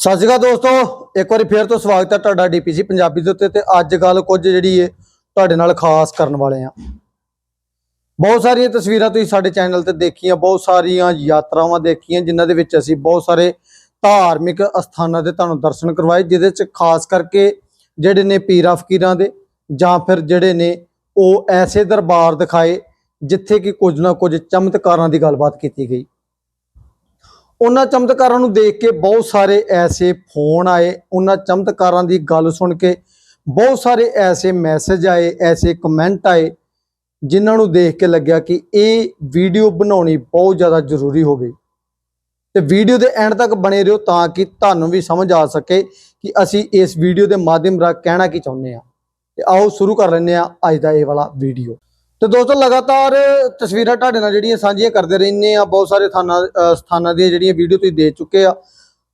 ਸਤਿ ਸ਼੍ਰੀ ਅਕਾਲ ਦੋਸਤੋ, ਇੱਕ ਵਾਰੀ ਫੇਰ ਤੋਂ ਸਵਾਗਤ ਹੈ ਤੁਹਾਡਾ ਡੀਪੀਸੀ ਪੰਜਾਬੀ ਦੇ ਉੱਤੇ ਤੇ ਅੱਜ ਗੱਲ ਕੁਝ ਜਿਹੜੀ ਹੈ ਤੁਹਾਡੇ ਨਾਲ ਖਾਸ ਕਰਨ ਵਾਲੇ ਆ ਬਹੁਤ ਸਾਰੀਆਂ ਤਸਵੀਰਾਂ ਤੁਸੀਂ ਸਾਡੇ ਚੈਨਲ ਤੇ ਦੇਖੀਆਂ, ਬਹੁਤ ਸਾਰੀਆਂ ਯਾਤਰਾਵਾਂ ਦੇਖੀਆਂ, ਜਿਨ੍ਹਾਂ ਦੇ ਵਿੱਚ ਅਸੀਂ ਬਹੁਤ ਸਾਰੇ ਧਾਰਮਿਕ ਅਸਥਾਨਾਂ ਦੇ ਤੁਹਾਨੂੰ ਦਰਸ਼ਨ ਕਰਵਾਏ, ਜਿਹਦੇ ਚ ਖਾਸ ਕਰਕੇ ਜਿਹੜੇ ਨੇ ਪੀਰਾਂ ਫਕੀਰਾਂ ਦੇ ਜਾਂ ਫਿਰ ਜਿਹੜੇ ਨੇ ਉਹ ਐਸੇ ਦਰਬਾਰ ਦਿਖਾਏ, ਜਿੱਥੇ ਕਿ ਕੁਝ ਨਾ ਕੁਝ ਚਮਤਕਾਰਾਂ ਦੀ ਗੱਲਬਾਤ ਕੀਤੀ ਗਈ। ਉਹਨਾਂ ਚਮਤਕਾਰਾਂ ਨੂੰ ਦੇਖ ਕੇ ਬਹੁਤ ਸਾਰੇ ਐਸੇ ਫੋਨ ਆਏ, ਉਹਨਾਂ ਚਮਤਕਾਰਾਂ ਦੀ ਗੱਲ ਸੁਣ ਕੇ ਬਹੁਤ ਸਾਰੇ ਐਸੇ ਮੈਸੇਜ ਆਏ, ਐਸੇ ਕਮੈਂਟ ਆਏ, ਜਿਨ੍ਹਾਂ ਨੂੰ ਦੇਖ ਕੇ ਲੱਗਿਆ ਕਿ ਇਹ ਵੀਡੀਓ ਬਣਾਉਣੀ ਬਹੁਤ ਜ਼ਿਆਦਾ ਜ਼ਰੂਰੀ ਹੋ ਗਈ। ਤੇ ਵੀਡੀਓ ਦੇ ਐਂਡ ਤੱਕ ਬਣੇ ਰਹੋ ਤਾਂ ਕਿ ਤੁਹਾਨੂੰ ਵੀ ਸਮਝ ਆ ਸਕੇ ਕਿ ਅਸੀਂ ਇਸ ਵੀਡੀਓ ਦੇ ਮਾਧਿਅਮ ਰਾਹੀਂ ਕਹਿਣਾ ਕੀ ਚਾਹੁੰਦੇ ਆ ਤੇ ਆਓ ਸ਼ੁਰੂ ਕਰ ਲੈਂਦੇ ਆ ਅੱਜ ਦਾ ਇਹ ਵਾਲਾ ਵੀਡੀਓ। ਤੇ ਦੋਸਤੋ, ਲਗਾਤਾਰ ਤਸਵੀਰਾਂ ਤੁਹਾਡੇ ਨਾਲ ਜਿਹੜੀਆਂ ਸਾਂਝੀਆਂ ਕਰਦੇ ਰਹਿੰਦੇ ਆ ਬਹੁਤ ਸਾਰੇ ਥਾਣਾ ਸਥਾਨਾਂ ਦੀਆਂ ਜਿਹੜੀਆਂ ਵੀਡੀਓ ਤੁਸੀਂ ਦੇ ਚੁੱਕੇ ਆ।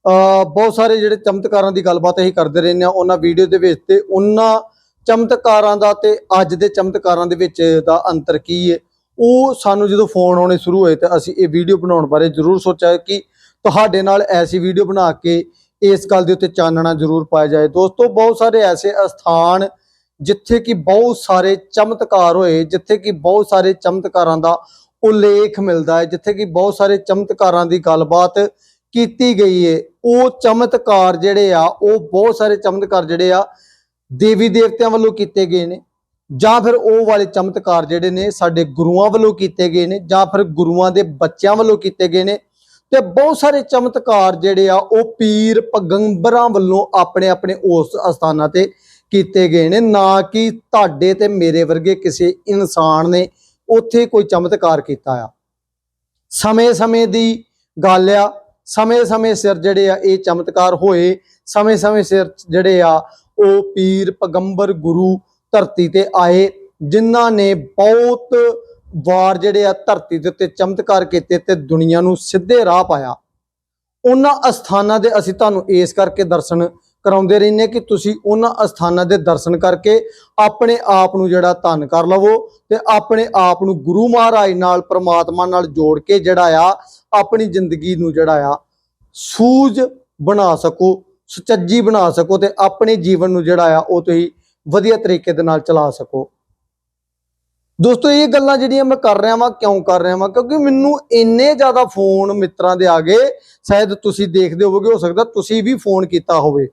ਬਹੁਤ ਸਾਰੇ ਜਿਹੜੇ ਚਮਤਕਾਰਾਂ ਦੀ ਗੱਲਬਾਤ ਅਸੀਂ ਕਰਦੇ ਰਹਿੰਦੇ ਆ ਉਹਨਾਂ ਵੀਡੀਓ ਦੇ ਵਿੱਚ ਤੇ ਉਹਨਾਂ ਚਮਤਕਾਰਾਂ ਦਾ ਤੇ ਅੱਜ ਦੇ ਚਮਤਕਾਰਾਂ ਦੇ ਵਿੱਚ ਦਾ ਅੰਤਰ ਕੀ ਹੈ ਉਹ ਸਾਨੂੰ ਜਦੋਂ ਫੋਨ ਆਉਣੇ ਸ਼ੁਰੂ ਹੋਏ ਤਾਂ ਅਸੀਂ ਇਹ ਵੀਡੀਓ ਬਣਾਉਣ ਬਾਰੇ ਜ਼ਰੂਰ ਸੋਚਿਆ ਕਿ ਤੁਹਾਡੇ ਨਾਲ ਐਸੀ ਵੀਡੀਓ ਬਣਾ ਕੇ ਇਸ ਗੱਲ ਦੇ ਉੱਤੇ ਚਾਨਣਾ ਜ਼ਰੂਰ ਪਾਇਆ ਜਾਏ। ਦੋਸਤੋ, ਬਹੁਤ ਸਾਰੇ ਐਸੇ ਅਸਥਾਨ ਜਿੱਥੇ ਕਿ ਬਹੁਤ ਸਾਰੇ ਚਮਤਕਾਰ ਹੋਏ, ਜਿੱਥੇ ਕਿ ਬਹੁਤ ਸਾਰੇ ਚਮਤਕਾਰਾਂ ਦਾ ਉਲੇਖ ਮਿਲਦਾ ਹੈ, ਜਿੱਥੇ ਕਿ ਬਹੁਤ ਸਾਰੇ ਚਮਤਕਾਰਾਂ ਦੀ ਗੱਲਬਾਤ ਕੀਤੀ ਗਈ ਹੈ। ਉਹ ਚਮਤਕਾਰ ਜਿਹੜੇ ਆ, ਉਹ ਬਹੁਤ ਸਾਰੇ ਚਮਤਕਾਰ ਜਿਹੜੇ ਆ, ਦੇਵੀ ਦੇਵਤਿਆਂ ਵੱਲੋਂ ਕੀਤੇ ਗਏ ਨੇ ਜਾਂ ਫਿਰ ਉਹ ਵਾਲੇ ਚਮਤਕਾਰ ਜਿਹੜੇ ਨੇ, ਸਾਡੇ ਗੁਰੂਆਂ ਵੱਲੋਂ ਕੀਤੇ ਗਏ ਨੇ ਜਾਂ ਫਿਰ ਗੁਰੂਆਂ ਦੇ ਬੱਚਿਆਂ ਵੱਲੋਂ ਕੀਤੇ ਗਏ ਨੇ। ਤੇ ਬਹੁਤ ਸਾਰੇ ਚਮਤਕਾਰ ਜਿਹੜੇ ਆ, ਉਹ ਪੀਰ ਪਗੰਬਰਾਂ ਵੱਲੋਂ ਆਪਣੇ ਆਪਣੇ ਉਸ ਅਸਥਾਨਾਂ ਤੇ ਕੀਤੇ ਗਏ ਨੇ, ਨਾ ਕਿ ਤੁਹਾਡੇ ਤੇ ਮੇਰੇ ਵਰਗੇ ਕਿਸੇ ਇਨਸਾਨ ਨੇ ਉੱਥੇ ਕੋਈ ਚਮਤਕਾਰ ਕੀਤਾ ਆ। ਸਮੇਂ-ਸਮੇਂ ਦੀ ਗੱਲ ਆ, ਸਮੇਂ-ਸਮੇਂ ਸਿਰ ਜਿਹੜੇ ਆ ਇਹ ਚਮਤਕਾਰ ਹੋਏ, ਸਮੇਂ-ਸਮੇਂ ਸਿਰ ਜਿਹੜੇ ਆ ਉਹ ਪੀਰ ਪਗੰਬਰ ਗੁਰੂ ਧਰਤੀ ਤੇ ਆਏ, ਜਿਨ੍ਹਾਂ ਨੇ ਬਹੁਤ ਵਾਰ ਜਿਹੜੇ ਆ ਧਰਤੀ ਦੇ ਉੱਤੇ ਚਮਤਕਾਰ ਕੀਤੇ ਤੇ ਦੁਨੀਆ ਨੂੰ ਸਿੱਧੇ ਰਾਹ ਪਾਇਆ। ਉਹਨਾਂ ਅਸਥਾਨਾਂ ਦੇ ਅਸੀਂ ਤੁਹਾਨੂੰ ਇਸ ਕਰਕੇ ਦਰਸ਼ਨ ਕਰਾਉਂਦੇ ਰਹਿੰਦੇ ਕਿ ਤੁਸੀਂ ਉਹਨਾਂ ਅਸਥਾਨਾਂ ਦੇ ਦਰਸ਼ਨ ਕਰਕੇ ਆਪਣੇ ਆਪ ਨੂੰ ਜਿਹੜਾ ਧੰਨ ਕਰ ਲਵੋ ਤੇ ਆਪਣੇ ਆਪ ਨੂੰ ਗੁਰੂ ਮਹਾਰਾਜ ਨਾਲ, ਪ੍ਰਮਾਤਮਾ ਨਾਲ ਜੋੜ ਕੇ ਜਿਹੜਾ ਆ, ਆਪਣੀ ਜ਼ਿੰਦਗੀ ਨੂੰ ਜਿਹੜਾ ਆ, ਸੂਝ ਬਣਾ ਸਕੋ, ਸੁਚੱਜੀ ਬਣਾ ਸਕੋ ਤੇ ਆਪਣੇ ਜੀਵਨ ਨੂੰ ਜਿਹੜਾ ਆ, ਉਹ ਤੁਸੀਂ ਵਧੀਆ ਤਰੀਕੇ ਦੇ ਨਾਲ ਚਲਾ ਸਕੋ। ਦੋਸਤੋ, ਇਹ ਗੱਲਾਂ ਜਿਹੜੀਆਂ ਮੈਂ ਕਰ ਰਿਹਾ ਵਾਂ, ਕਿਉਂ ਕਰ ਰਿਹਾ ਵਾਂ? ਕਿਉਂਕਿ ਮੈਨੂੰ ਇੰਨੇ ਜ਼ਿਆਦਾ ਫੋਨ ਮਿੱਤਰਾਂ ਦੇ ਆ ਗਏ, ਸ਼ਾਇਦ ਤੁਸੀਂ ਦੇਖਦੇ ਹੋਵੋਗੇ, ਹੋ ਸਕਦਾ ਤੁਸੀਂ ਵੀ ਫੋਨ ਕੀਤਾ ਹੋਵੇ।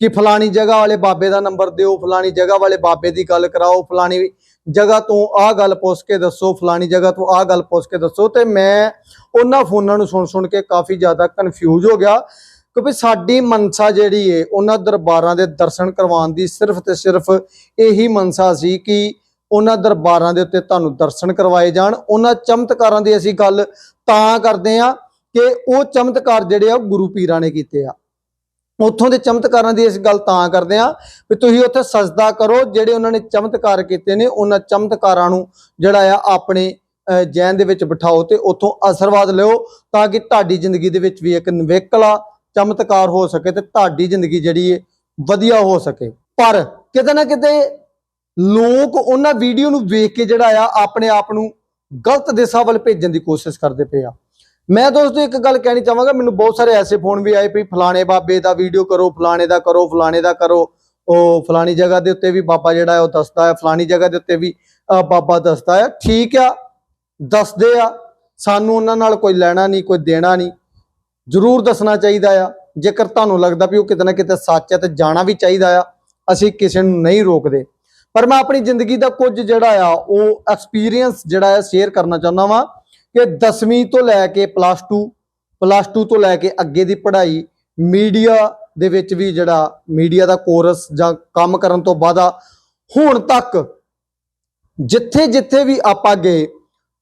ਕਿ ਫਲਾਣੀ ਜਗ੍ਹਾ ਵਾਲੇ ਬਾਬੇ ਦਾ ਨੰਬਰ ਦਿਓ, ਫਲਾਣੀ ਜਗ੍ਹਾ ਵਾਲੇ ਬਾਬੇ ਦੀ ਗੱਲ ਕਰਾਓ, ਫਲਾਣੀ ਜਗ੍ਹਾ ਤੋਂ ਆਹ ਗੱਲ ਪੁੱਛ ਕੇ ਦੱਸੋ, ਫਲਾਣੀ ਜਗ੍ਹਾ ਤੋਂ ਆਹ ਗੱਲ ਪੁੱਛ ਕੇ ਦੱਸੋ ਤੇ ਮੈਂ ਉਹਨਾਂ ਫੋਨਾਂ ਨੂੰ ਸੁਣ ਸੁਣ ਕੇ ਕਾਫੀ ਜ਼ਿਆਦਾ ਕਨਫਿਊਜ਼ ਹੋ ਗਿਆ ਕਿਉਂਕਿ ਸਾਡੀ ਮਨਸਾ ਜਿਹੜੀ ਏ, ਉਹਨਾਂ ਦਰਬਾਰਾਂ ਦੇ ਦਰਸ਼ਨ ਕਰਵਾਉਣ ਦੀ ਸਿਰਫ ਤੇ ਸਿਰਫ ਇਹੀ ਮਨਸਾ ਸੀ ਕਿ ਉਹਨਾਂ ਦਰਬਾਰਾਂ ਦੇ ਉੱਤੇ ਤੁਹਾਨੂੰ ਦਰਸ਼ਨ ਕਰਵਾਏ ਜਾਣ। ਉਹਨਾਂ ਚਮਤਕਾਰਾਂ ਦੀ ਅਸੀਂ ਗੱਲ ਤਾਂ ਕਰਦੇ ਆ ਕਿ ਉਹ ਚਮਤਕਾਰ ਜਿਹੜੇ ਆ ਉਹ ਗੁਰੂ ਪੀਰਾਂ ਨੇ ਕੀਤੇ ਆ। ਉੱਥੋਂ ਦੇ ਚਮਤਕਾਰਾਂ ਦੀ ਇਸ ਗੱਲ ਤਾਂ ਕਰਦੇ ਆ ਵੀ ਤੁਸੀਂ ਉੱਥੇ ਸਜਦਾ ਕਰੋ, ਜਿਹੜੇ ਉਹਨਾਂ ਨੇ ਚਮਤਕਾਰ ਕੀਤੇ ਨੇ, ਉਹਨਾਂ ਚਮਤਕਾਰਾਂ ਨੂੰ ਜਿਹੜਾ ਆ ਆਪਣੇ ਜੈਨ ਦੇ ਵਿੱਚ ਬਿਠਾਓ ਤੇ ਉੱਥੋਂ ਅਸਰਵਾਦ ਲਿਓ ਤਾਂ ਕਿ ਤੁਹਾਡੀ ਜ਼ਿੰਦਗੀ ਦੇ ਵਿੱਚ ਵੀ ਇੱਕ ਨਿਵੇਕਲਾ ਚਮਤਕਾਰ ਹੋ ਸਕੇ ਤੇ ਤੁਹਾਡੀ ਜ਼ਿੰਦਗੀ ਜਿਹੜੀ ਹੈ ਵਧੀਆ ਹੋ ਸਕੇ। ਪਰ ਕਿਤੇ ਨਾ ਕਿਤੇ ਲੋਕ ਉਹਨਾਂ ਵੀਡੀਓ ਨੂੰ ਵੇਖ ਕੇ ਜਿਹੜਾ ਆ ਆਪਣੇ ਆਪ ਨੂੰ ਗਲਤ ਦਿਸ਼ਾ ਵੱਲ ਭੇਜਣ ਦੀ ਕੋਸ਼ਿਸ਼ ਕਰਦੇ ਪਏ ਆ। ਮੈਂ ਦੋਸਤੋ ਇੱਕ ਗੱਲ ਕਹਿਣੀ ਚਾਹਾਂਗਾ, ਮੈਨੂੰ ਬਹੁਤ ਸਾਰੇ ਐਸੇ ਫੋਨ ਵੀ ਆਏ ਵੀ ਫਲਾਣੇ ਬਾਬੇ ਦਾ ਵੀਡੀਓ ਕਰੋ, ਫਲਾਣੇ ਦਾ ਕਰੋ, ਫਲਾਣੇ ਦਾ ਕਰੋ। ਉਹ ਫਲਾਣੀ ਜਗ੍ਹਾ ਦੇ ਉੱਤੇ ਵੀ ਬਾਬਾ ਜਿਹੜਾ ਹੈ ਉਹ ਦੱਸਦਾ ਹੈ, ਫਲਾਣੀ ਜਗ੍ਹਾ ਦੇ ਉੱਤੇ ਵੀ ਬਾਬਾ ਦੱਸਦਾ ਹੈ। ਠੀਕ ਆ, ਦੱਸਦੇ ਆ। ਸਾਨੂੰ ਉਹਨਾਂ ਨਾਲ ਕੋਈ ਲੈਣਾ ਨਹੀਂ, ਕੋਈ ਦੇਣਾ ਨਹੀਂ। ਜ਼ਰੂਰ ਦੱਸਣਾ ਚਾਹੀਦਾ ਆ। ਜੇਕਰ ਤੁਹਾਨੂੰ ਲੱਗਦਾ ਵੀ ਉਹ ਕਿਤੇ ਨਾ ਕਿਤੇ ਸੱਚ ਹੈ ਤੇ ਜਾਣਾ ਵੀ ਚਾਹੀਦਾ ਆ, ਅਸੀਂ ਕਿਸੇ ਨੂੰ ਨਹੀਂ ਰੋਕਦੇ। ਪਰ ਮੈਂ ਆਪਣੀ ਜ਼ਿੰਦਗੀ ਦਾ ਕੁਝ ਜਿਹੜਾ ਆ, ਉਹ ਐਕਸਪੀਰੀਅੰਸ ਜਿਹੜਾ ਆ ਸ਼ੇਅਰ ਕਰਨਾ ਚਾਹੁੰਦਾ ਵਾਂ। ਕਿ 10ਵੀਂ ਤੋਂ ਲੈ ਕੇ ਪਲੱਸ 2 ਪਲੱਸ 2 ਤੋਂ ਲੈ ਕੇ ਅੱਗੇ ਦੀ ਪੜ੍ਹਾਈ ਮੀਡੀਆ ਦੇ ਵਿੱਚ ਵੀ ਜਿਹੜਾ ਮੀਡੀਆ ਦਾ ਕੋਰਸ ਜਾਂ ਕੰਮ ਕਰਨ ਤੋਂ ਬਾਅਦ ਹੁਣ ਤੱਕ ਜਿੱਥੇ ਜਿੱਥੇ ਵੀ ਆਪਾਂ ਗਏ,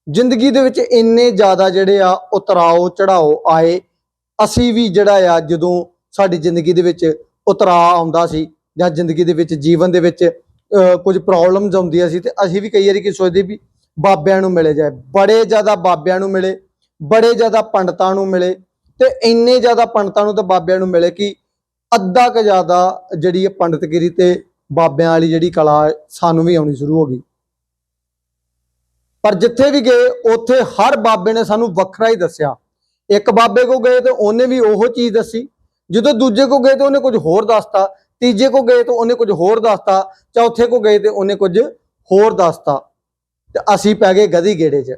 ਜ਼ਿੰਦਗੀ ਦੇ ਵਿੱਚ ਇੰਨੇ ਜ਼ਿਆਦਾ ਜਿਹੜੇ ਆ ਉਤਰਾਓ ਚੜਾਓ ਆਏ, ਅਸੀਂ ਵੀ ਜਿਹੜਾ ਆ ਜਦੋਂ ਸਾਡੀ ਜ਼ਿੰਦਗੀ ਦੇ ਵਿੱਚ ਉਤਰਾਅ ਆਉਂਦਾ ਸੀ ਜਾਂ ਜ਼ਿੰਦਗੀ ਦੇ ਵਿੱਚ ਜੀਵਨ ਦੇ ਵਿੱਚ ਕੁਝ ਪ੍ਰੋਬਲਮਸ ਆਉਂਦੀਆਂ ਸੀ ਤੇ ਅਸੀਂ ਵੀ ਕਈ ਵਾਰੀ ਕੀ ਸੋਚਦੇ ਵੀ ਬਾਬਿਆਂ ਨੂੰ ਮਿਲੇ ਜਾਏ ਬੜੇ ਜ਼ਿਆਦਾ ਬਾਬਿਆਂ ਨੂੰ ਮਿਲੇ ਬੜੇ ਜ਼ਿਆਦਾ ਪੰਡਤਾਂ ਨੂੰ ਮਿਲੇ ਤੇ ਇੰਨੇ ਜ਼ਿਆਦਾ ਪੰਡਤਾਂ ਨੂੰ ਤੇ ਬਾਬਿਆਂ ਨੂੰ ਮਿਲੇ ਕਿ ਅੱਧਾ ਕ ਜ਼ਿਆਦਾ ਜਿਹੜੀ ਇਹ ਪੰਡਤਗਿਰੀ ਤੇ ਬਾਬਿਆਂ ਵਾਲੀ ਜਿਹੜੀ ਕਲਾ ਹੈ, ਸਾਨੂੰ ਵੀ ਆਉਣੀ ਸ਼ੁਰੂ ਹੋ ਗਈ। ਪਰ ਜਿੱਥੇ ਵੀ ਗਏ ਉੱਥੇ ਹਰ ਬਾਬੇ ਨੇ ਸਾਨੂੰ ਵੱਖਰਾ ਹੀ ਦੱਸਿਆ। ਇੱਕ ਬਾਬੇ ਕੋ ਗਏ ਤੇ ਉਹਨੇ ਵੀ ਉਹੋ ਚੀਜ਼ ਦੱਸੀ। ਜਦੋਂ ਦੂਜੇ ਕੋ ਗਏ ਤੇ ਉਹਨੇ ਕੁਝ ਹੋਰ ਦੱਸਤਾ ਤੀਜੇ ਕੋ ਗਏ ਤੇ ਉਹਨੇ ਕੁਝ ਹੋਰ ਦੱਸਤਾ ਚੌਥੇ ਕੋ ਗਏ ਤੇ ਉਹਨੇ ਕੁਝ ਹੋਰ ਦੱਸਤਾ। ਤੇ ਅਸੀਂ ਪੈ ਗਏ ਗਧੀ ਗੇੜੇ 'ਚ।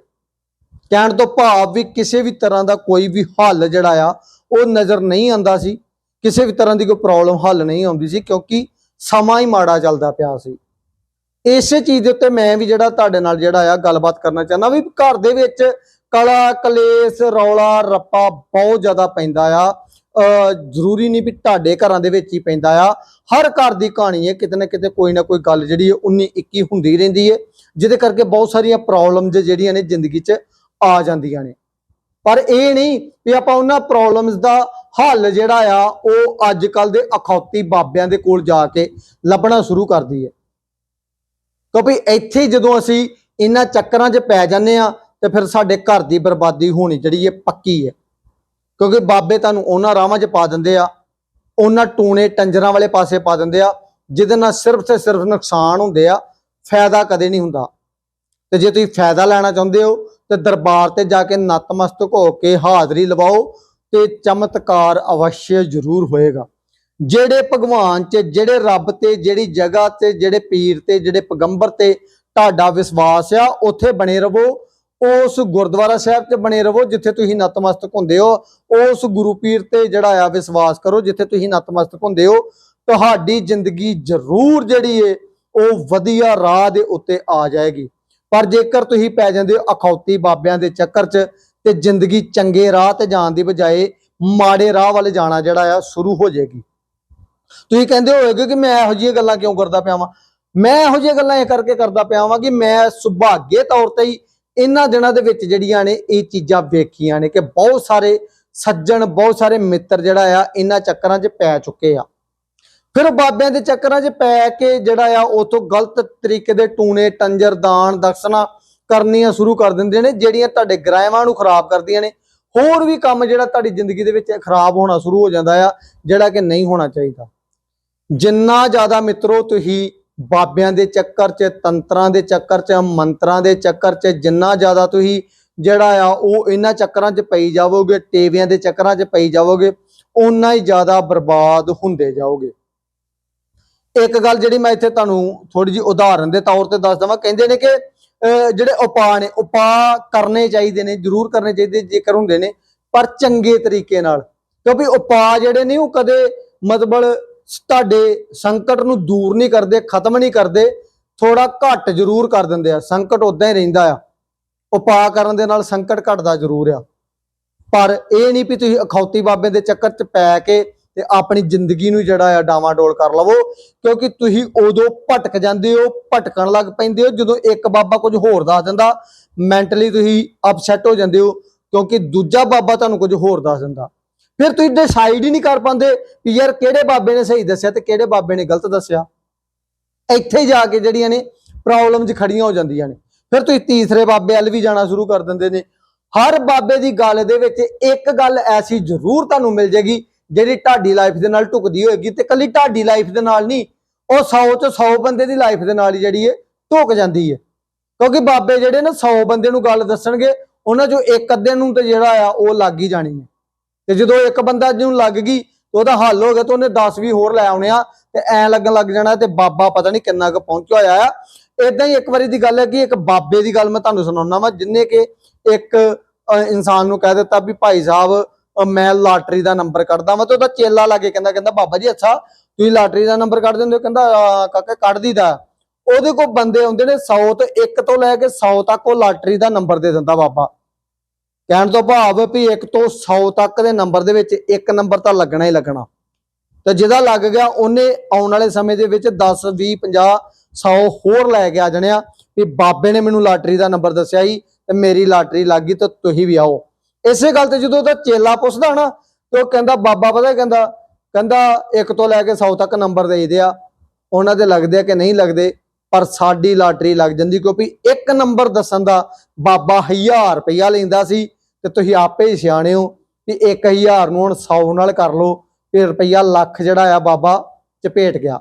ਕਹਿਣ ਤੋਂ ਭਾਵ ਵੀ ਕਿਸੇ ਵੀ ਤਰ੍ਹਾਂ ਦਾ ਕੋਈ ਵੀ ਹੱਲ ਜਿਹੜਾ ਆ, ਉਹ ਨਜ਼ਰ ਨਹੀਂ ਆਉਂਦਾ ਸੀ। ਕਿਸੇ ਵੀ ਤਰ੍ਹਾਂ ਦੀ ਕੋਈ ਪ੍ਰੋਬਲਮ ਹੱਲ ਨਹੀਂ ਆਉਂਦੀ ਸੀ, ਕਿਉਂਕਿ ਸਮਾਂ ਹੀ ਮਾੜਾ ਚੱਲਦਾ ਪਿਆ ਸੀ। ਇਸੇ ਚੀਜ਼ ਦੇ ਉੱਤੇ ਮੈਂ ਵੀ ਜਿਹੜਾ ਤੁਹਾਡੇ ਨਾਲ ਜਿਹੜਾ ਆ ਗੱਲਬਾਤ ਕਰਨਾ ਚਾਹੁੰਦਾ ਵੀ ਘਰ ਦੇ ਵਿੱਚ ਕਲਾ, ਕਲੇਸ਼, ਰੌਲਾ, ਰੱਪਾ ਬਹੁਤ ਜ਼ਿਆਦਾ ਪੈਂਦਾ ਆ। ਜ਼ਰੂਰੀ ਨਹੀਂ ਵੀ ਤੁਹਾਡੇ ਘਰਾਂ ਦੇ ਵਿੱਚ ਹੀ ਪੈਂਦਾ ਆ। ਹਰ ਘਰ ਦੀ ਕਹਾਣੀ ਹੈ, ਕਿਤੇ ਨਾ ਕਿਤੇ ਕੋਈ ਨਾ ਕੋਈ ਗੱਲ ਜਿਹੜੀ ਹੈ 19 21 ਹੁੰਦੀ ਰਹਿੰਦੀ ਹੈ। ਜਿਹਦੇ ਕਰਕੇ ਬਹੁਤ ਸਾਰੀਆਂ ਪ੍ਰੋਬਲਮਸ ਜਿਹੜੀਆਂ ਨੇ ਜ਼ਿੰਦਗੀ 'ਚ ਆ ਜਾਂਦੀਆਂ ਨੇ। ਪਰ ਇਹ ਨਹੀਂ ਵੀ ਆਪਾਂ ਉਹਨਾਂ ਪ੍ਰੋਬਲਮਸ ਦਾ ਹੱਲ ਜਿਹੜਾ ਆ, ਉਹ ਅੱਜ ਕੱਲ ਦੇ ਅਖੌਤੀ ਬਾਬਿਆਂ ਦੇ ਕੋਲ ਜਾ ਕੇ ਲੱਭਣਾ ਸ਼ੁਰੂ ਕਰਦੀ ਹੈ ਕਿਉਂਕਿ ਇੱਥੇ ਜਦੋਂ ਅਸੀਂ ਇਹਨਾਂ ਚੱਕਰਾਂ 'ਚ ਪੈ ਜਾਂਦੇ ਆ ਤੇ ਫਿਰ ਸਾਡੇ ਘਰ ਦੀ ਬਰਬਾਦੀ ਹੋਣੀ ਜਿਹੜੀ ਹੈ ਪੱਕੀ ਹੈ। ਕਿਉਂਕਿ ਬਾਬੇ ਤੁਹਾਨੂੰ ਉਹਨਾਂ ਰਾਹਾਂ 'ਚ ਪਾ ਦਿੰਦੇ ਆ, ਉਹਨਾਂ ਟੂਣੇ ਟੰਜਰਾਂ ਵਾਲੇ ਪਾਸੇ ਪਾ ਦਿੰਦੇ ਆ, ਜਿਹਦੇ ਨਾਲ ਸਿਰਫ ਤੇ ਸਿਰਫ ਨੁਕਸਾਨ ਹੁੰਦੇ ਆ ਫਾਇਦਾ ਕਦੇ ਨਹੀਂ ਹੁੰਦਾ। ਤੇ ਜੇ ਤੁਸੀਂ ਫਾਇਦਾ ਲੈਣਾ ਚਾਹੁੰਦੇ ਹੋ, ਤੇ ਦਰਬਾਰ ਤੇ ਜਾ ਕੇ ਨਤਮਸਤਕ ਹੋ ਕੇ ਹਾਜ਼ਰੀ ਲਵਾਓ ਤੇ ਚਮਤਕਾਰ ਅਵਸ਼ਯ ਜ਼ਰੂਰ ਹੋਏਗਾ। ਜਿਹੜੇ ਭਗਵਾਨ 'ਚ, ਜਿਹੜੇ ਰੱਬ ਤੇ, ਜਿਹੜੀ ਜਗ੍ਹਾ ਤੇ, ਜਿਹੜੇ ਪੀਰ ਤੇ, ਜਿਹੜੇ ਪੈਗੰਬਰ ਤੇ ਤੁਹਾਡਾ ਵਿਸ਼ਵਾਸ ਆ, ਉੱਥੇ ਬਣੇ ਰਵੋ ਉਸ ਗੁਰਦੁਆਰਾ ਸਾਹਿਬ 'ਚ ਬਣੇ ਰਵੋ ਜਿੱਥੇ ਤੁਸੀਂ ਨਤਮਸਤਕ ਹੁੰਦੇ ਹੋ। ਉਸ ਗੁਰੂ ਪੀਰ ਤੇ ਜਿਹੜਾ ਆ ਵਿਸ਼ਵਾਸ ਕਰੋ ਜਿੱਥੇ ਤੁਸੀਂ ਨਤਮਸਤਕ ਹੁੰਦੇ ਹੋ। ਤੁਹਾਡੀ ਜ਼ਿੰਦਗੀ ਜ਼ਰੂਰ ਜਿਹੜੀ ਏ ਉਹ ਵਧੀਆ ਰਾਹ ਦੇ ਉੱਤੇ ਆ ਜਾਏਗੀ। ਪਰ ਜੇਕਰ ਤੁਸੀਂ ਪੈ ਜਾਂਦੇ ਹੋ ਅਖੌਤੀ ਬਾਬਿਆਂ ਦੇ ਚੱਕਰ 'ਚ, ਤੇ ਜ਼ਿੰਦਗੀ ਚੰਗੇ ਰਾਹ ਤੇ ਜਾਣ ਦੀ ਬਜਾਏ ਮਾੜੇ ਰਾਹ ਵੱਲ ਜਾਣਾ ਜਿਹੜਾ ਆ ਸ਼ੁਰੂ ਹੋ ਜਾਏਗੀ। ਤੁਸੀਂ ਕਹਿੰਦੇ ਹੋਏਗੇ ਕਿ ਮੈਂ ਇਹੋ ਜਿਹੀਆਂ ਗੱਲਾਂ ਕਿਉਂ ਕਰਦਾ ਪਿਆ ਵਾਂ? ਮੈਂ ਇਹੋ ਜਿਹੀਆਂ ਗੱਲਾਂ ਇਹ ਕਰਕੇ ਕਰਦਾ ਪਿਆ ਵਾਂ ਕਿ ਮੈਂ ਸੁਭਾਗੇ ਤੌਰ ਤੇ ਹੀ ਇਹਨਾਂ ਦਿਨਾਂ ਦੇ ਵਿੱਚ ਜਿਹੜੀਆਂ ਨੇ ਇਹ ਚੀਜ਼ਾਂ ਵੇਖੀਆਂ ਨੇ ਕਿ ਬਹੁਤ ਸਾਰੇ ਸੱਜਣ, ਬਹੁਤ ਸਾਰੇ ਮਿੱਤਰ ਜਿਹੜਾ ਆ ਇਹਨਾਂ ਚੱਕਰਾਂ 'ਚ ਪੈ ਚੁੱਕੇ ਆ। ਫਿਰ ਉਹ ਬਾਬਿਆਂ ਦੇ ਚੱਕਰਾਂ 'ਚ ਪੈ ਕੇ ਜਿਹੜਾ ਆ ਉਥੋਂ ਗਲਤ ਤਰੀਕੇ ਦੇ ਟੂਣੇ, ਟੰਜਰ, ਦਾਨ ਦਕਸ਼ਨਾ ਕਰਨੀਆਂ ਸ਼ੁਰੂ ਕਰ ਦਿੰਦੇ ਨੇ, ਜਿਹੜੀਆਂ ਤੁਹਾਡੇ ਗ੍ਰਾਹਵਾਂ ਨੂੰ ਖਰਾਬ ਕਰਦੀਆਂ ਨੇ। ਹੋਰ ਵੀ ਕੰਮ ਜਿਹੜਾ ਤੁਹਾਡੀ ਜ਼ਿੰਦਗੀ ਦੇ ਵਿੱਚ ਖਰਾਬ ਹੋਣਾ ਸ਼ੁਰੂ ਹੋ ਜਾਂਦਾ ਆ, ਜਿਹੜਾ ਕਿ ਨਹੀਂ ਹੋਣਾ ਚਾਹੀਦਾ। ਜਿੰਨਾ ਜ਼ਿਆਦਾ ਮਿੱਤਰੋ, ਤੁਸੀਂ ਬਾਬਿਆਂ ਦੇ ਚੱਕਰ 'ਚ, ਤੰਤਰਾਂ ਦੇ ਚੱਕਰ 'ਚ, ਮੰਤਰਾਂ ਦੇ ਚੱਕਰ 'ਚ, ਜਿੰਨਾ ਜ਼ਿਆਦਾ ਤੁਸੀਂ ਜਿਹੜਾ ਆ ਉਹ ਇਹਨਾਂ ਚੱਕਰਾਂ 'ਚ ਪਈ ਜਾਵੋਗੇ, ਟੇਵਿਆਂ ਦੇ ਚੱਕਰਾਂ 'ਚ ਪਈ ਜਾਵੋਗੇ, ਓਨਾ ਹੀ ਜ਼ਿਆਦਾ ਬਰਬਾਦ ਹੁੰਦੇ ਜਾਓਗੇ। ਇੱਕ ਗੱਲ ਜਿਹੜੀ ਮੈਂ ਇੱਥੇ ਤੁਹਾਨੂੰ ਥੋੜੀ ਜੀ ਉਦਾਹਰਨ ਦੇ ਤੌਰ ਤੇ ਦੱਸ ਦਵਾਂ। ਕਹਿੰਦੇ ਨੇ ਕਿ ਜਿਹੜੇ ਉਪਾਅ ਨੇ, ਉਪਾਅ ਕਰਨੇ ਚਾਹੀਦੇ ਨੇ, ਜ਼ਰੂਰ ਕਰਨੇ ਚਾਹੀਦੇ ਜੇਕਰ ਹੁੰਦੇ ਨੇ, ਪਰ ਚੰਗੇ ਤਰੀਕੇ ਨਾਲ। ਕਿਉਂਕਿ ਉਪਾਅ ਜਿਹੜੇ ਨੇ, ਉਹ ਕਦੇ ਮਤਲਬ ਤੁਹਾਡੇ ਸੰਕਟ ਨੂੰ ਦੂਰ ਨਹੀਂ ਕਰਦੇ, ਖਤਮ ਨਹੀਂ ਕਰਦੇ ਥੋੜਾ ਘੱਟ ਜ਼ਰੂਰ ਕਰ ਦਿੰਦੇ ਆ। ਸੰਕਟ ਉਦਾਂ ਹੀ ਰਹਿੰਦਾ ਆ। ਉਪਾਅ ਕਰਨ ਦੇ ਨਾਲ ਸੰਕਟ ਘਟਦਾ ਜ਼ਰੂਰ ਆ। ਪਰ ਇਹ ਨਹੀਂ ਵੀ ਤੁਸੀਂ ਅਖੌਤੀ ਬਾਬੇ ਦੇ ਚੱਕਰ 'ਚ ਪੈ ਕੇ ਤੇ ਆਪਣੀ ਜ਼ਿੰਦਗੀ ਨੂੰ ਜਿਹੜਾ ਆ ਡਾਵਾਡੋਲ ਕਰ ਲਵੋ, ਕਿਉਂਕਿ ਤੁਸੀਂ ਉਦੋਂ ਭਟਕ ਜਾਂਦੇ ਹੋ, ਭਟਕਣ ਲੱਗ ਪੈਂਦੇ ਹੋ, ਜਦੋਂ ਇੱਕ ਬਾਬਾ ਕੁਝ ਹੋਰ ਦੱਸ ਦਿੰਦਾ ਮੈਂਟਲੀ ਤੁਸੀਂ ਅਪਸੈਟ ਹੋ ਜਾਂਦੇ ਹੋ, ਕਿਉਂਕਿ ਦੂਜਾ ਬਾਬਾ ਤੁਹਾਨੂੰ ਕੁਝ ਹੋਰ ਦੱਸ ਦਿੰਦਾ। ਫਿਰ ਤੁਸੀਂ ਡਿਸਾਈਡ ਹੀ ਨਹੀਂ ਕਰ ਪਾਉਂਦੇ ਵੀ ਯਾਰ ਕਿਹੜੇ ਬਾਬੇ ਨੇ ਸਹੀ ਦੱਸਿਆ ਤੇ ਕਿਹੜੇ ਬਾਬੇ ਨੇ ਗਲਤ ਦੱਸਿਆ। ਇੱਥੇ ਜਾ ਕੇ ਜਿਹੜੀਆਂ ਨੇ ਪ੍ਰੋਬਲਮਸ ਖੜੀਆਂ ਹੋ ਜਾਂਦੀਆਂ ਨੇ। ਫਿਰ ਤੁਸੀਂ ਤੀਸਰੇ ਬਾਬੇ ਵੱਲ ਵੀ ਜਾਣਾ ਸ਼ੁਰੂ ਕਰ ਦਿੰਦੇ ਨੇ। ਹਰ ਬਾਬੇ ਦੀ ਗੱਲ ਦੇ ਵਿੱਚ ਇੱਕ ਗੱਲ ਐਸੀ ਜ਼ਰੂਰ ਤੁਹਾਨੂੰ ਮਿਲ ਜੇਗੀ ਜਿਹੜੀ ਤੁਹਾਡੀ ਲਾਈਫ ਦੇ ਨਾਲ ਢੁਕਦੀ ਹੋਏਗੀ ਤੇ ਕੱਲੀ ਤੁਹਾਡੀ ਲਾਈਫ ਦੇ ਨਾਲ ਨਹੀਂ, ਉਹ 100 ਚ 100 ਬੰਦੇ ਦੀ ਲਾਈਫ ਦੇ ਨਾਲ ਹੀ ਜਿਹੜੀ ਹੈ ਢੁਕ ਜਾਂਦੀ ਹੈ ਕਿਉਂਕਿ ਬਾਬੇ ਜਿਹੜੇ ਨਾ 100 ਬੰਦੇ ਨੂੰ ਗੱਲ ਦੱਸਣਗੇ, ਉਹਨਾਂ ਚੋਂ ਇੱਕ ਅੱਧੇ ਨੂੰ ਤੇ ਜਿਹੜਾ ਆ, ਉਹ ਲੱਗ ਹੀ ਜਾਣੀ ਹੈ ਤੇ ਜਦੋਂ ਇੱਕ ਬੰਦਾ ਜਿਹਨੂੰ ਲੱਗ ਗਈ ਉਹਦਾ ਹੱਲ ਹੋ ਗਿਆ, ਤੇ ਉਹਨੇ 10 ਵੀ ਹੋਰ ਲੈ ਆਉਣੇ ਆ, ਤੇ ਐ ਲੱਗਣ ਲੱਗ ਜਾਣਾ ਤੇ ਬਾਬਾ ਪਤਾ ਨਹੀਂ ਕਿੰਨਾ ਕੁ ਪਹੁੰਚਿਆ ਹੋਇਆ ਆ। ਇਦਾਂ ਹੀ ਇੱਕ ਵਾਰੀ ਦੀ ਗੱਲ ਹੈ ਕਿ ਇੱਕ ਬਾਬੇ ਦੀ ਗੱਲ ਮੈਂ ਤੁਹਾਨੂੰ ਸੁਣਾਉਣਾ ਵਾ, ਜਿੰਨੇ ਕਿ ਇੱਕ ਇਨਸਾਨ ਨੂੰ ਕਹਿ ਦਿੱਤਾ ਵੀ ਭਾਈ ਸਾਹਿਬ ਮੈਂ ਲਾਟਰੀ ਦਾ ਨੰਬਰ ਕੱਢਦਾ ਵਾ ਤੇ ਉਹਦਾ ਚੇਲਾ ਲਾ ਕੇ ਕਹਿੰਦਾ ਕਹਿੰਦਾ, ਬਾਬਾ ਜੀ, ਅੱਛਾ, ਤੁਸੀਂ ਲਾਟਰੀ ਦਾ ਨੰਬਰ ਕੱਢ ਦਿੰਦੇ ਹੋ? ਕਹਿੰਦਾ ਕਾਕੇ ਕਾਕਾ, ਕੱਢ ਦੀਦਾ ਉਹਦੇ ਕੋਲ ਬੰਦੇ ਆਉਂਦੇ ਨੇ 100 ਤੋਂ 1 ਤੋਂ ਲੈ ਕੇ 100 ਤੱਕ ਉਹ ਲਾਟਰੀ ਦਾ ਨੰਬਰ ਦੇ ਦਿੰਦਾ ਬਾਬਾ। ਕਹਿਣ ਤੋਂ ਭਾਵ ਵੀ 1 ਤੋਂ 100 ਤੱਕ ਦੇ ਨੰਬਰ ਦੇ ਵਿੱਚ ਇੱਕ ਨੰਬਰ ਤਾਂ ਲੱਗਣਾ ਹੀ ਲੱਗਣਾ। ਤੇ ਜਿਹਦਾ ਲੱਗ ਗਿਆ, ਉਹਨੇ ਆਉਣ ਵਾਲੇ ਸਮੇਂ ਦੇ ਵਿੱਚ 10 20 50 100 ਹੋਰ ਲੈ ਕੇ ਆ ਜਾਣੇ ਆ ਵੀ ਬਾਬੇ ਨੇ ਮੈਨੂੰ ਲਾਟਰੀ ਦਾ ਨੰਬਰ ਦੱਸਿਆ ਸੀ ਤੇ ਮੇਰੀ ਲਾਟਰੀ ਲੱਗ ਗਈ ਤਾਂ ਤੁਸੀਂ ਵੀ ਆਓ। ਇਸੇ ਗੱਲ ਤੇ ਜਦੋਂ ਉਹਦਾ ਚੇਲਾ ਪੁੱਛਦਾ ਨਾ, ਤੇ ਉਹ ਕਹਿੰਦਾ, ਬਾਬਾ ਪਤਾ ਕਹਿੰਦਾ? ਕਹਿੰਦਾ, ਇੱਕ ਤੋਂ ਲੈ ਕੇ 100 ਤੱਕ ਨੰਬਰ ਦੇਈਦੇ ਆ। ਉਹਨਾਂ ਦੇ ਲੱਗਦੇ ਆ ਕਿ ਨਹੀਂ ਲੱਗਦੇ, ਪਰ ਸਾਡੀ ਲਾਟਰੀ ਲੱਗ ਜਾਂਦੀ ਕਿਉਂਕਿ ਇੱਕ ਨੰਬਰ ਦੱਸਣ ਦਾ ਬਾਬਾ 1000 ਰੁਪਇਆ ਲੈਂਦਾ ਸੀ ਤੇ ਤੁਸੀਂ ਆਪੇ ਹੀ ਸਿਆਣੇ ਹੋ ਵੀ 1000 ਨੂੰ ਹੁਣ 100 ਨਾਲ ਕਰ ਲਓ ਫਿਰ ਰੁਪਇਆ ਲੱਖ ਜਿਹੜਾ ਆ ਬਾਬਾ ਚਪੇਟ ਗਿਆ।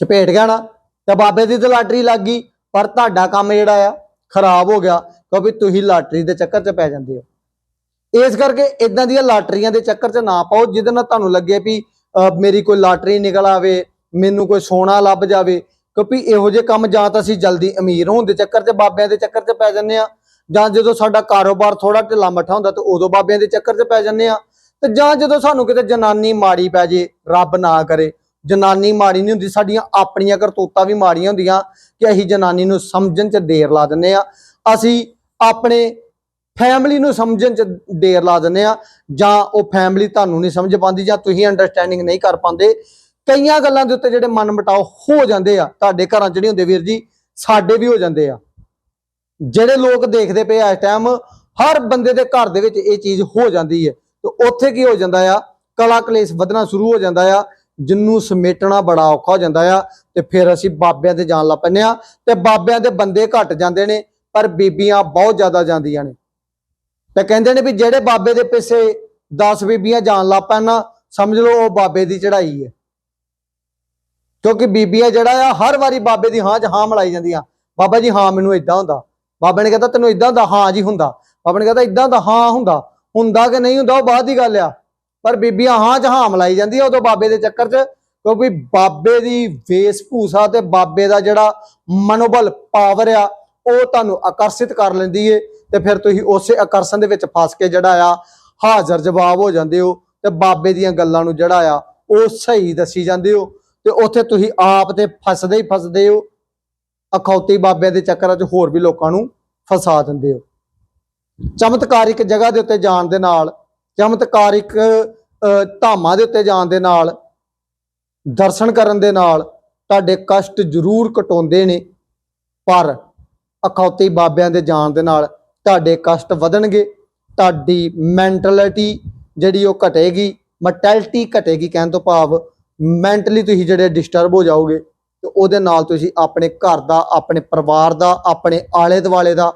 ਚਪੇਟ ਗਿਆ ਨਾ, ਤੇ ਬਾਬੇ ਦੀ ਤਾਂ ਲਾਟਰੀ ਲੱਗ ਗਈ, ਪਰ ਤੁਹਾਡਾ ਕੰਮ ਜਿਹੜਾ ਆ ਖਰਾਬ ਹੋ ਗਿਆ, ਕਿਉਂਕਿ ਤੁਸੀਂ ਲਾਟਰੀ ਦੇ ਚੱਕਰ 'ਚ ਪੈ ਜਾਂਦੇ ਹੋ। ਇਸ ਕਰਕੇ ਇਦਾਂ ਦੀਆਂ ਲਾਟਰੀਆਂ ਦੇ ਚੱਕਰ 'ਚ ਨਾ ਪਾਓ, ਜਿਹਦੇ ਨਾਲ ਤੁਹਾਨੂੰ ਲੱਗੇ ਵੀ ਮੇਰੀ ਕੋਈ ਲਾਟਰੀ ਨਿਕਲ ਆਵੇ, ਮੈਨੂੰ ਕੋਈ ਸੋਨਾ ਲੱਭ ਜਾਵੇ, ਕਿਉਂਕਿ ਇਹੋ ਜਿਹੇ ਕੰਮ ਜਾਂ ਤਾਂ ਅਸੀਂ ਜਲਦੀ ਅਮੀਰ ਹੋਣ ਦੇ ਚੱਕਰ 'ਚ, ਬਾਬਿਆਂ ਦੇ ਚੱਕਰ 'ਚ ਪੈ ਜੰਨੇ ਆ ਜਾਂ ਜਦੋਂ ਸਾਡਾ ਕਾਰੋਬਾਰ ਥੋੜਾ ਢਿੱਲਾ ਮੱਠਾ ਹੁੰਦਾ, ਤਾਂ ਉਦੋਂ ਬਾਬਿਆਂ ਦੇ ਚੱਕਰ 'ਚ ਪੈ ਜੰਨੇ ਆ ਤੇ ਜਾਂ ਜਦੋਂ ਸਾਨੂੰ ਕਿਤੇ ਜਨਾਨੀ ਮਾੜੀ ਪੈ ਜੇ, ਰੱਬ ਨਾ ਕਰੇ ਜਨਾਨੀ ਮਾੜੀ ਨਹੀਂ ਹੁੰਦੀ, ਸਾਡੀਆਂ ਆਪਣੀਆਂ ਕਰਤੂਤਾਂ ਵੀ ਮਾੜੀਆਂ ਹੁੰਦੀਆਂ ਕਿ ਅਸੀਂ ਜਨਾਨੀ ਨੂੰ ਸਮਝਣ 'ਚ ਦੇਰ ਲਾ ਦਿੰਨੇ ਆ ਅਸੀਂ ਆਪਣੇ ਫੈਮਿਲੀ ਨੂੰ ਸਮਝਣ 'ਚ ਦੇਰ ਲਾ ਦਿੰਨੇ ਆ ਜਾਂ ਉਹ ਫੈਮਿਲੀ ਤੁਹਾਨੂੰ ਨਹੀਂ ਸਮਝ ਪਾਉਂਦੀ ਜਾਂ ਤੁਸੀਂ ਅੰਡਰਸਟੈਂਡਿੰਗ ਨਹੀਂ ਕਰ ਪਾਉਂਦੇ। ਕਈਆਂ ਗੱਲਾਂ ਦੇ ਉੱਤੇ ਜਿਹੜੇ ਮਨ ਮਟਾਓ ਹੋ ਜਾਂਦੇ ਆ, ਤੁਹਾਡੇ ਘਰਾਂ 'ਚ ਨਹੀਂ ਹੁੰਦੇ ਵੀਰ ਜੀ, ਸਾਡੇ ਵੀ ਹੋ ਜਾਂਦੇ ਆ। ਜਿਹੜੇ ਲੋਕ ਦੇਖਦੇ ਪਏ ਆ ਇਸ ਟਾਈਮ ਹਰ ਬੰਦੇ ਦੇ ਘਰ ਦੇ ਵਿੱਚ ਇਹ ਚੀਜ਼ ਹੋ ਜਾਂਦੀ ਹੈ। ਤੇ ਉੱਥੇ ਕੀ ਹੋ ਜਾਂਦਾ ਆ? ਕਲਾ ਕਲੇਸ਼ ਵਧਣਾ ਸ਼ੁਰੂ ਹੋ ਜਾਂਦਾ ਆ। ਜਿੰਨੂੰ ਸਮੇਟਣਾ ਬੜਾ ਔਖਾ ਹੋ ਜਾਂਦਾ ਆ, ਤੇ ਫਿਰ ਅਸੀਂ ਬਾਬਿਆਂ ਤੇ ਜਾਣ ਲੱਗ ਪੈਂਦੇ ਆ ਤੇ ਬਾਬਿਆਂ ਦੇ ਬੰਦੇ ਘਟ ਜਾਂਦੇ ਨੇ, ਪਰ ਬੀਬੀਆਂ ਬਹੁਤ ਜ਼ਿਆਦਾ ਜਾਂਦੀਆਂ ਨੇ। ਤੇ ਕਹਿੰਦੇ ਨੇ ਵੀ ਜਿਹੜੇ ਬਾਬੇ ਦੇ ਪਿੱਛੇ 10 ਬੀਬੀਆਂ ਜਾਣ ਲੱਗ ਪੈਣ ਸਮਝ ਲਓ ਉਹ ਬਾਬੇ ਦੀ ਚੜ੍ਹਾਈ ਹੈ। ਕਿਉਂਕਿ ਬੀਬੀਆਂ ਜਿਹੜਾ ਆ, ਹਰ ਵਾਰੀ ਬਾਬੇ ਦੀ ਹਾਂ 'ਚ ਹਾਂ ਮਿਲਾਈ ਜਾਂਦੀਆਂ। ਬਾਬਾ ਜੀ, ਹਾਂ ਮੈਨੂੰ ਇਦਾਂ ਹੁੰਦਾ। ਬਾਬੇ ਨੇ ਕਹਿੰਦਾ ਤੈਨੂੰ ਇਦਾਂ ਹੁੰਦਾ ਹਾਂ ਜੀ ਹੁੰਦਾ। ਬਾਬਾ ਨੇ ਕਹਿੰਦਾ ਇਦਾਂ ਦਾ ਹਾਂ ਹੁੰਦਾ। ਹੁੰਦਾ ਕਿ ਨਹੀਂ ਹੁੰਦਾ, ਉਹ ਬਾਅਦ ਦੀ ਗੱਲ ਆ। ਪਰ ਬੀਬੀਆਂ ਹਾਂ ਜਹਾਂ ਹਾਂ ਮਿਲਾਈ ਜਾਂਦੀ ਆ ਉਦੋਂ ਬਾਬੇ ਦੇ ਚੱਕਰ 'ਚ, ਕਿਉਂਕਿ ਬਾਬੇ ਦੀ ਵੇਸ ਭੂਸਾ ਤੇ ਬਾਬੇ ਦਾ ਜਿਹੜਾ ਮਨੋਬਲ ਪਾਵਰ ਆ, ਉਹ ਤੁਹਾਨੂੰ ਆਕਰਸ਼ਿਤ ਕਰ ਲੈਂਦੀ ਏ ਤੇ ਫਿਰ ਤੁਸੀਂ ਉਸੇ ਆਕਰਸ਼ਣ ਦੇ ਵਿੱਚ ਫਸ ਕੇ ਜਿਹੜਾ ਆ, ਹਾਜ਼ਰ ਜਵਾਬ ਹੋ ਜਾਂਦੇ ਹੋ ਤੇ ਬਾਬੇ ਦੀਆਂ ਗੱਲਾਂ ਨੂੰ ਜਿਹੜਾ ਆ, ਉਹ ਸਹੀ ਦੱਸੀ ਜਾਂਦੇ ਹੋ ਤੇ ਉੱਥੇ ਤੁਸੀਂ ਆਪ ਤੇ ਫਸਦੇ ਹੀ ਫਸਦੇ ਹੋ। ਅਖੌਤੀ ਬਾਬਿਆਂ ਦੇ ਚੱਕਰਾਂ 'ਚ ਹੋਰ ਵੀ ਲੋਕਾਂ ਨੂੰ ਫਸਾ ਦਿੰਦੇ ਹੋ। ਚਮਤਕਾਰਿਕ ਜਗ੍ਹਾ ਦੇ ਉੱਤੇ ਜਾਣ ਦੇ ਨਾਲ ਚਮਤਕਾਰਿਕ ਧਾਮਾਂ ਦੇ ਉੱਤੇ ਜਾਣ ਦੇ ਨਾਲ, ਦਰਸ਼ਨ ਕਰਨ ਦੇ ਨਾਲ ਤੁਹਾਡੇ ਕਸ਼ਟ ਜ਼ਰੂਰ ਘਟਾਉਂਦੇ ਨੇ, ਪਰ ਅਖੌਤੀ ਬਾਬਿਆਂ ਦੇ ਜਾਣ ਦੇ ਨਾਲ ਤੁਹਾਡੇ ਕਸ਼ਟ ਵਧਣਗੇ, ਤੁਹਾਡੀ ਮੈਂਟੈਲਿਟੀ ਜਿਹੜੀ ਉਹ ਘਟੇਗੀ ਮੈਂਟੈਲਿਟੀ ਘਟੇਗੀ ਕਹਿਣ ਤੋਂ ਭਾਵ ਮੈਂਟਲੀ ਤੁਸੀਂ ਜਿਹੜੇ ਡਿਸਟਰਬ ਹੋ ਜਾਓਗੇ, ਤੇ ਉਹਦੇ ਨਾਲ ਤੁਸੀਂ ਆਪਣੇ ਘਰ ਦਾ, ਆਪਣੇ ਪਰਿਵਾਰ ਦਾ, ਆਪਣੇ ਆਲੇ ਦੁਆਲੇ ਦਾ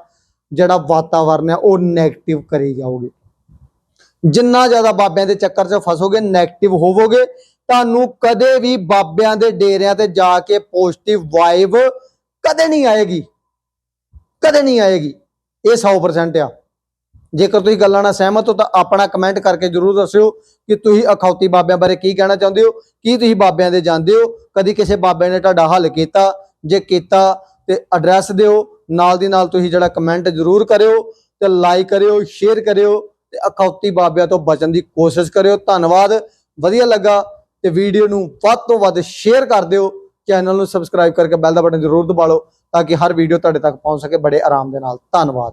ਜਿਹੜਾ ਵਾਤਾਵਰਨ ਹੈ ਉਹ 네ਗੇਟਿਵ ਕਰੀ ਜਾਓਗੇ। ਜਿੰਨਾ ਜ਼ਿਆਦਾ ਬਾਬਿਆਂ ਦੇ ਚੱਕਰ 'ਚ ਫਸੋਗੇ 네ਗੇਟਿਵ ਹੋਵੋਗੇ, ਤੁਹਾਨੂੰ ਕਦੇ ਵੀ ਬਾਬਿਆਂ ਦੇ ਡੇਰਿਆਂ ਤੇ ਜਾ ਕੇ ਪੋਜ਼ਿਟਿਵ ਵਾਈਬ ਕਦੇ ਨਹੀਂ ਆਏਗੀ। ਕਦੇ ਨਹੀਂ ਆਏਗੀ। ਇਹ 100% ਆ। ਜੇਕਰ ਤੁਸੀਂ ਗੱਲਾਂ ਨਾਲ ਸਹਿਮਤ ਹੋ, ਤਾਂ ਆਪਣਾ ਕਮੈਂਟ ਕਰਕੇ ਜਰੂਰ ਦੱਸਿਓ ਕਿ ਤੁਸੀਂ ਅਖੌਤੀ ਬਾਬਿਆਂ ਬਾਰੇ ਕੀ ਕਹਿਣਾ ਚਾਹੁੰਦੇ ਹੋ, ਕੀ ਤੁਸੀਂ ਬਾਬਿਆਂ ਦੇ ਜਾਂਦੇ ਹੋ, ਕਦੀ ਕਿਸੇ ਬਾਬੇ ਨੇ ਤੁਹਾਡਾ ਹੱਲ ਕੀਤਾ, ਜੇ ਕੀਤਾ, ਤੇ ਐਡਰੈਸ ਦਿਓ। ਨਾਲ ਦੀ ਨਾਲ ਤੁਸੀਂ ਜਿਹੜਾ ਕਮੈਂਟ ਜਰੂਰ ਕਰਿਓ ਤੇ ਲਾਈਕ ਕਰਿਓ ਸ਼ੇਅਰ ਕਰਿਓ। ਤੇ ਅਖੌਤੀ ਬਾਬਿਆਂ ਤੋਂ ਬਚਣ ਦੀ ਕੋਸ਼ਿਸ਼ ਕਰਿਓ। ਧੰਨਵਾਦ। ਵਧੀਆ ਲੱਗਾ ਤੇ ਵੀਡੀਓ ਨੂੰ ਵੱਧ ਤੋਂ ਵੱਧ ਸ਼ੇਅਰ ਕਰ ਦਿਓ। ਚੈਨਲ ਨੂੰ ਸਬਸਕ੍ਰਾਈਬ ਕਰਕੇ ਬੈਲ ਦਾ ਬਟਨ ਜ਼ਰੂਰ ਦਬਾ ਲਓ ਤਾਂ ਕਿ ਹਰ ਵੀਡੀਓ ਤੁਹਾਡੇ ਤੱਕ ਪਹੁੰਚ ਸਕੇ ਬੜੇ ਆਰਾਮ ਦੇ ਨਾਲ। ਧੰਨਵਾਦ।